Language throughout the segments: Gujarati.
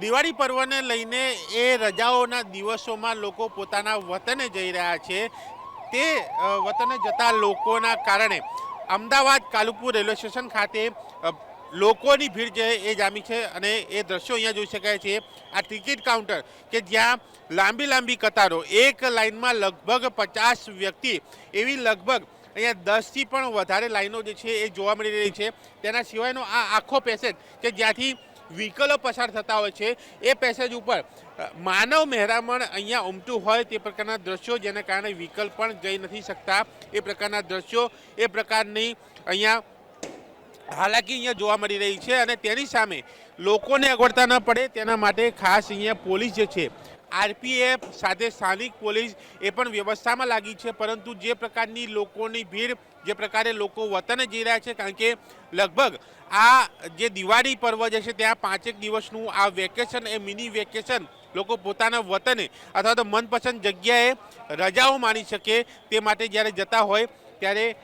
દિવાળી પર્વને લઈને એ રજાઓના દિવસોમાં લોકો પોતાના વતને જઈ રહ્યા છે. તે વતને જતા લોકોના કારણે અમદાવાદ કાલુપુર રેલવે સ્ટેશન ખાતે લોકોની ભીડ છે એ જામી છે અને એ દ્રશ્યો અહીંયા જોઈ શકાય છે. આ ટિકિટ કાઉન્ટર કે જ્યાં લાંબી લાંબી કતારો, એક લાઇનમાં લગભગ પચાસ વ્યક્તિ, એવી લગભગ અહીંયા દસથી પણ વધારે લાઈનો જે છે એ જોવા મળી રહી છે. તેના સિવાયનો આ આખો પેસેજ કે જ્યાંથી વ્હીકલો પસાર થતા હોય છે. એ પેસેજ ઉપર માનવ મહેરામણ અહીંયા ઉમટું હોય તે પ્રકારના દ્રશ્યો જેના કારણે વ્હીકલ પણ જઈ નથી શકતા. એ પ્રકારના દ્રશ્યો, એ પ્રકારની અહીંયા હાલાકી અહીંયા જોવા મળી રહી છે અને તેની સામે લોકોને અગવડતા ન પડે તેના માટે ખાસ અહીંયા પોલીસ જે છે, આરપીએફ સાથે સ્થાનિક પોલીસ એ પણ વ્યવસ્થામાં લાગી છે. પરંતુ જે પ્રકારની લોકોની ભીડ, જે પ્રકારે લોકો વતને જઈ રહ્યા છે, કારણ કે લગભગ આ જે દિવાળી પર્વ જે છે, ત્યાં પાંચેક દિવસનું આ વેકેશન એ મિની વેકેશન લોકો પોતાના વતને અથવા તો મનપસંદ જગ્યાએ રજાઓ માણી શકે તે માટે જ્યારે જતા હોય ત્યારે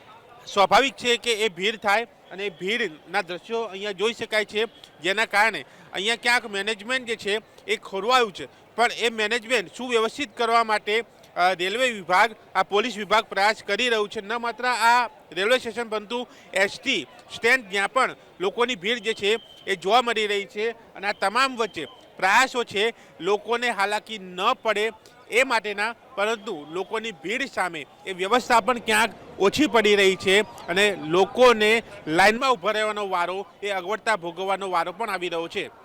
સ્વાભાવિક છે કે એ ભીડ થાય અને એ ભીડના દ્રશ્યો અહીંયા જોઈ શકાય છે, જેના કારણે અહીંયા ક્યાંક મેનેજમેન્ટ જે છે, એ ખોરવાયું છે. પણ એ મેનેજમેન્ટ સુવ્યવસ્થિત કરવા માટે રેલવે વિભાગ, આ પોલીસ વિભાગ પ્રયાસ કરી રહ્યું છે. ન માત્ર આ રેલવે સ્ટેશન, પરંતુ એસટી સ્ટેન્ડ જ્યાં પણ લોકોની ભીડ જે છે એ જોવા મળી રહી છે અને આ તમામ વચ્ચે પ્રયાસો છે લોકોને હાલાકી ન પડે એ માટેના, પરંતુ લોકોની ભીડ સામે એ વ્યવસ્થા પણ ક્યાંક ઓછી પડી રહી છે અને લોકોને લાઇનમાં ઊભા રહેવાનો વારો, એ અગવડતા ભોગવવાનો વારો પણ આવી રહ્યો છે.